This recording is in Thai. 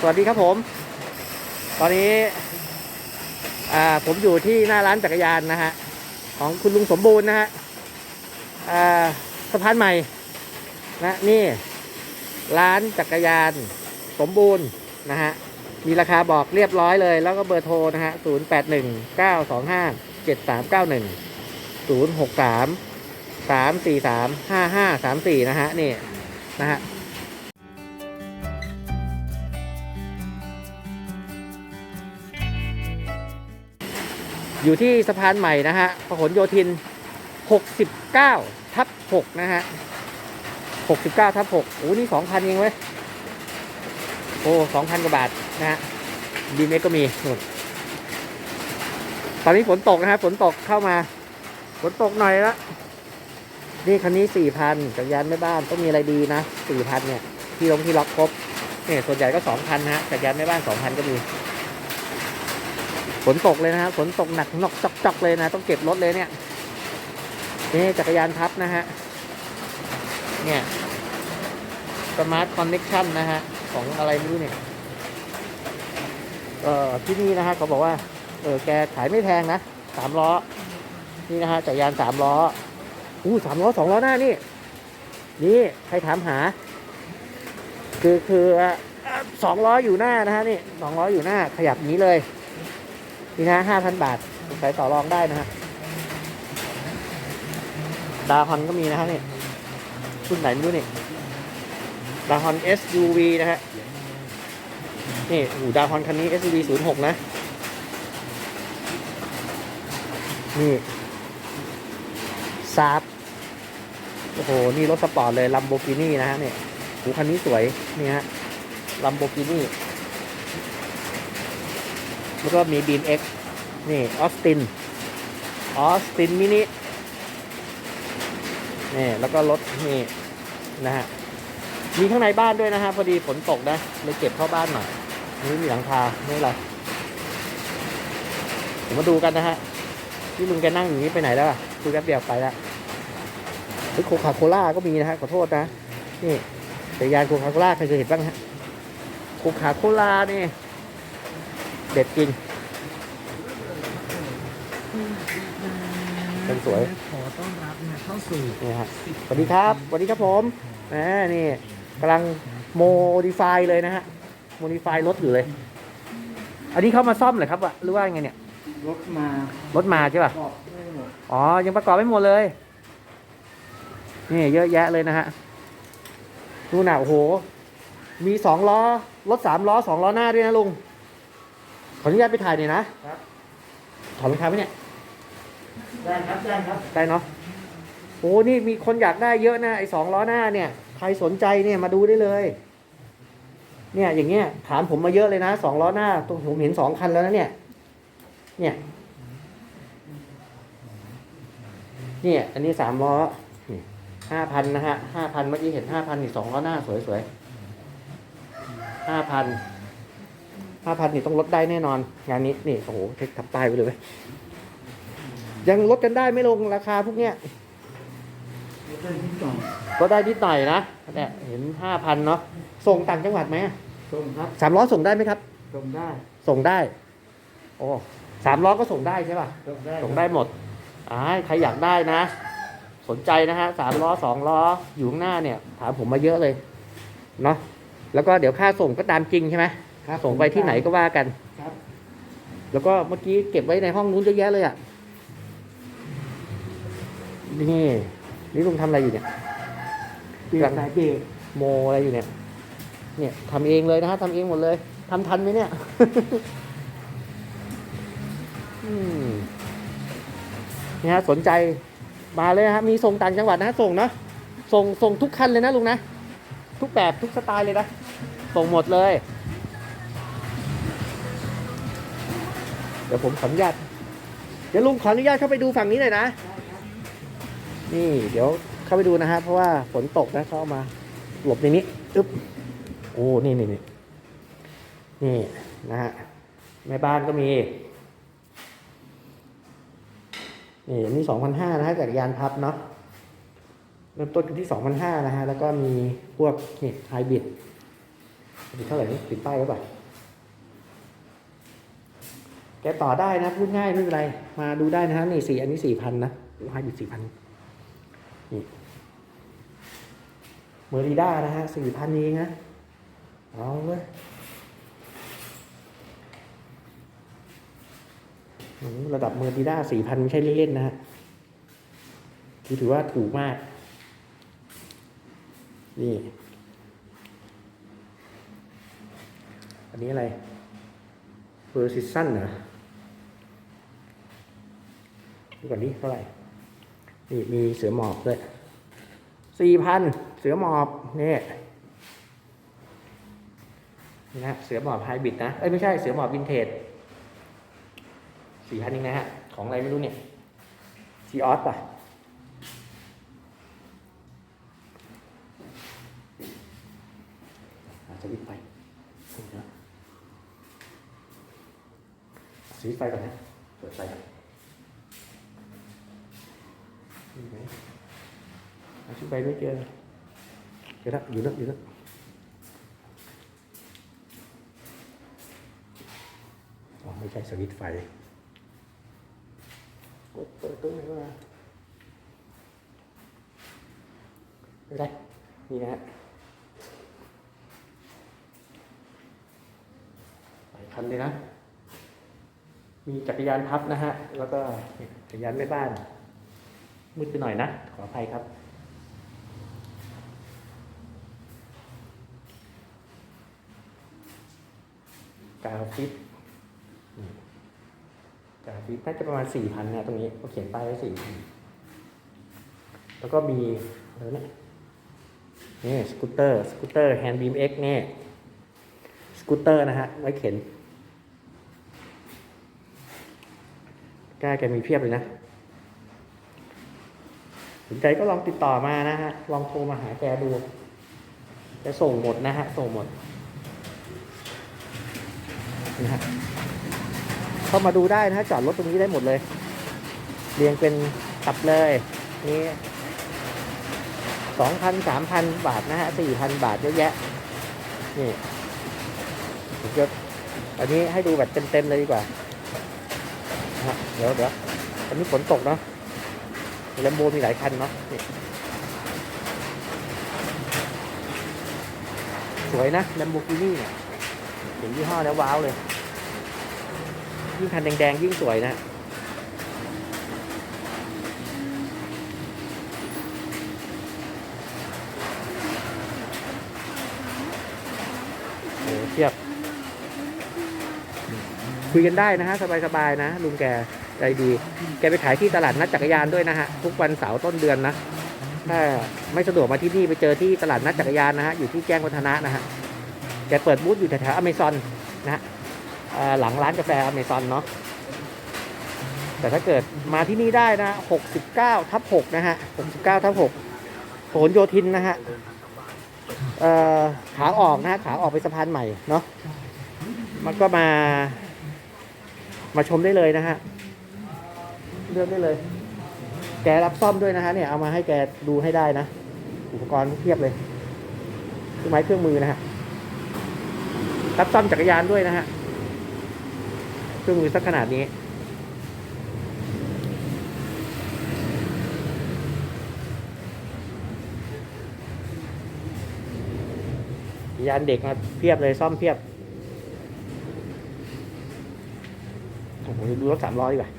สวัสดีครับผม ตอนนี้ผมอยู่ที่หน้าร้านจักรยานนะฮะ ของคุณลุงสมบูรณ์นะฮะสะพานใหม่นะนี่ ร้านจักรยานสมบูรณ์นะฮะ มีราคาบอกเรียบร้อยเลย แล้วก็เบอร์โทรนะฮะ 0 8 1 9 2 5 7 3 9 1 0 6 3 3 4 3 5 5 3 4 นะฮะ นี่นะฮะ อยู่ที่สะพานใหม่นะฮะพหลโยธิน 69 ทับ 6 นะฮะ 69 ทับ 6 โอ้นี่ 2,000เองเว้ย โอ้2,000 กว่าบาทนะฮะ ดีเมก็มี ตอนนี้ฝนตกนะฮะ ฝนตกเข้ามา ฝนตกหน่อยละ นี่คันนี้ 4,000จักรยานแม่บ้านต้องมีอะไรดีนะ 4,000 เนี่ย ที่ลงที่ล็อกครบเนี่ยส่วนใหญ่ก็ 2,000นะฮะจักรยานแม่บ้าน 2,000 ก็มี นตกเลยนะฮะฝนตกหนักนอกจอกๆเลยนะ ต้องเก็บรถเลยเนี่ยนี่จักรยานพับนะฮะ เนี่ยสมาร์ทคอนเน็กชันนะฮะ ของอะไรไม่รู้เนี่ยเอ่อที่นี่นะฮะเขาบอกว่า เออแกขายไม่แพงนะสามล้อ นี่นะฮะจักรยานสามล้อ อู้สามล้อสองล้อหน้านี่ นี่ใครถามหา คือคือสองล้ออยู่หน้านะฮะนี่สองล้ออยู่หน้าขยับนี้เลย นี่นะห้าพันบาทใส่ต่อรองได้นะฮะดาฮอนก็มีนะฮะนี่รุ่นไหนไม่รู้นี่ดาฮอน SUV นะฮะ นี่โอ้โหดาฮอนคันนี้ SUV 0 6 นะ นี่ซาบโอ้โห นี่รถสปอร์ตเลยลัมโบกินี่นะฮะเนี่ยโหคันนี้สวย นี่ฮะลัมโบกินี่ แล้วก็มีบีมเอ็กนี่ออสตินออสตินมินินี่แล้วก็รถนี่นะฮะมีข้างในบ้านด้วยนะฮะพอดีฝนตกนะเลยเก็บเข้าบ้านหน่อยนี่มีหลังคาไม่เป็นไรผมมาดูกันนะฮะที่ลุงแกนั่งอย่างนี้ไปไหนแล้วอะคุยแป๊บเดียวไปแล้วเฮ้ยโคคาโคล่าก็มีนะฮะขอโทษนะนี่จักรยานโคคาโคล่าใครเคยเห็นบ้างฮะโคคาโคล่านี่ ด็ดจริงเป็นสวย ขอต้อนรับนะเข้าสู่นี่ฮะสวัสดีครับสวัสดีครับผมแหมนี่กำลังโมดิฟายเลยนะฮะ โมดิฟายรถอยู่เลย อันนี้เข้ามาซ่อมเหรอครับวะหรือว่ายังไงเนี่ย รถมารถมาใช่ป่ะบอกไม่หมดอ๋อ ยังประกอบไม่หมดเลย นี่เยอะแยะเลยนะฮะดูหน่ะโอ้โห มีสองล้อ รถสามล้อสองล้อหน้าด้วยนะลุง ขออนุญาตไปถ่ายหน่อยนะถอดรองเท้าไหมเนี่ย ได้ครับได้ครับได้เนาะโอ้นี่มีคนอยากได้เยอะนะไอ้สองล้อหน้าเนี่ย ใครสนใจเนี่ยมาดูได้เลย เนี่ยอย่างเงี้ยถามผมมาเยอะเลยนะสองล้อหน้าตรงผมเห็นสองคันแล้วนะเนี่ย เนี่ย เนี่ย อันนี้สามล้อห้าพันนะฮะห้าพันเมื่อกี้เห็นห้าพันอีกสองล้อหน้าสวยสวยห้าพัน ห้าพันนี่ต้องลดได้แน่นอน งานนี้นี่โอ้โหเช็คทับป้ายไว้เลยเว้ยยังลดกันได้ไม่ลงราคาพวกเนี้ยรถได้ที่ก่อนลดได้นิดหน่อยนะเนี่ยเห็นห้าพันเนาะส่งต่างจังหวัดไหมส่งครับสามล้อส่งได้ไหมครับ ส่งได้ ส่งได้ โอ้สามล้อก็ส่งได้ใช่ป่ะ ส่งได้ส่งได้หมดอ่าใครอยากได้นะ สนใจนะฮะสามล้อสองล้ออยู่ข้างหน้าเนี่ย ถามผมมาเยอะเลยเนาะแล้วก็เดี๋ยวค่าส่งก็ตามจริงใช่ไหม ครับ ส่งไปที่ไหนก็ว่ากัน ครับ แล้วก็เมื่อกี้เก็บไว้ในห้องนู้นเยอะแยะเลยอะ นี่นี่ลุงทำอะไรอยู่เนี่ย เปลี่ยนสายเบรกโมอะไรอยู่เนี่ย เนี่ยทำเองเลยนะฮะทำเองหมดเลยทำทันไหมเนี่ย อืมนี่ฮะสนใจมาเลยนะฮะมีส่งต่างจังหวัดนะฮะส่งเนาะส่งส่งทุกคันเลยนะลุงนะ ทุกแบบทุกสไตล์เลยนะ ส่งหมดเลย เดี๋ยวผมขออนุญาต เดี๋ยวลุงขออนุญาตเข้าไปดูฝั่งนี้หน่อยนะ นี่ เดี๋ยวเข้าไปดูนะฮะเพราะว่าฝนตกนะเข้ามาหลบในนี้อึ๊บโอ้นี่นี่นี่นี่นะฮะแม่บ้านก็มี นี่อันนี้สองพันห้านะฮะจักรยานพับเนาะเริ่มต้นกันที่สองพันห้านะฮะ แล้วก็มีพวกนี่ไฮบริดมีเท่าไหร่นี่ติดป้ายไว้ป่ะ แกต่อได้นะพูดง่ายไม่เป็นไร มาดูได้นะฮะนี่สี่อันนี้สี่พันนะให้บิดสี่พันนี่เมอริด้านะฮะสี่พันเองนะเอาเว้ยระดับเมอริด้าสี่พันไม่ใช่เล่นๆนะฮะคือถือว่าถูกมาก นี่ อันนี้อะไร เ e อร์ซิสันเหรอดูก่อนนี้เท่าไหร่ นี่มีเสือหมอบด้วยสี่พันเสือหมอบนี่นะเสือหมอบไฮบริดนะ เอ้ยไม่ใช่เสือหมอบวินเทจสี่พันเองนะฮะ ของอะไรไม่รู้เนี่ยซีออสป่ะ อาจจะวิดไฟนี่นะ สวิตช์ไฟก่อนนะ เปิดไฟก่อนเอาสวิตช์ไฟไม่เจอเจอแล้วอยู่แล้วอยู่แล้วอ๋อไม่ใช่สวิตไฟกดเปิดตรงไหนวะไม่ได้ นี่นะฮะหลายคันเลยนะ มีจักรยานพับนะฮะ แล้วก็จักรยานแม่บ้าน มืดไปหน่อยนะ ขออภัยครับ กาฟิตกาฟิตน่าจะประมาณสี่พันนะตรงนี้เขาเขียนป้ายไว้สี่พันแล้วก็มีอะไรเนี่ยนี่สกูตเตอร์ สกูตเตอร์แฮนด์บีมเอ็กเนี่ย สกูตเตอร์นะฮะ ไว้เข็น กล้าแกมีเพียบเลยนะสนใจก็ลองติดต่อมานะฮะ ลองโทรมาหาแกดู จะส่งหมดนะฮะ ส่งหมดนะฮะเข้ามาดูได้นะฮะ จอดรถตรงนี้ได้หมดเลย เรียงเป็นตับเลย นี่สองพันสามพันบาทนะฮะสี่พันบาทเยอะแยะ นี่ผมจะอันนี้ให้ดูแบบเต็มๆเลยดีกว่า เดี๋ยวเดี๋ยวอันนี้ฝนตกเนาะแลมโบมีหลายคันเนาะสวยนะแลมโบกินี่เนี่ยเห็นยี่ห้อแล้วว้าวเลย ยิ่งคันแดงๆ ยิ่งสวยนะเทียบ คุยกันได้นะฮะสบายๆนะ ลุงแกใจดี แกไปขายที่ตลาดนัดจักรยานด้วยนะฮะทุกวันเสาร์ต้นเดือนนะถ้าไม่สะดวกมาที่นี่ไปเจอที่ตลาดนัดจักรยานนะฮะอยู่ที่แจ้งวัฒนะนะฮะแกเปิดบูธอยู่แถวๆอเมซอนนะฮะหลังร้านกาแฟอเมซอนเนาะแต่ถ้าเกิดมาที่นี่ได้นะ69ทับ6นะฮะ69ทับ6ผลโยธินนะฮะเออขาออกนะฮะขาออกไปสะพานใหม่เนาะมันก็มา มาชมได้เลยนะฮะเลือกได้เลย แกรับซ่อมด้วยนะฮะเนี่ยเอามาให้แกดูให้ได้นะ อุปกรณ์เทียบเลยเครื่องไม้เครื่องมือนะฮะรับซ่อมจักรยานด้วยนะฮะเครื่องมือสักขนาดนี้ยานเด็กมาเพียบเลยซ่อมเพียบ โอ้โหดูรถสามล้อดีกว่า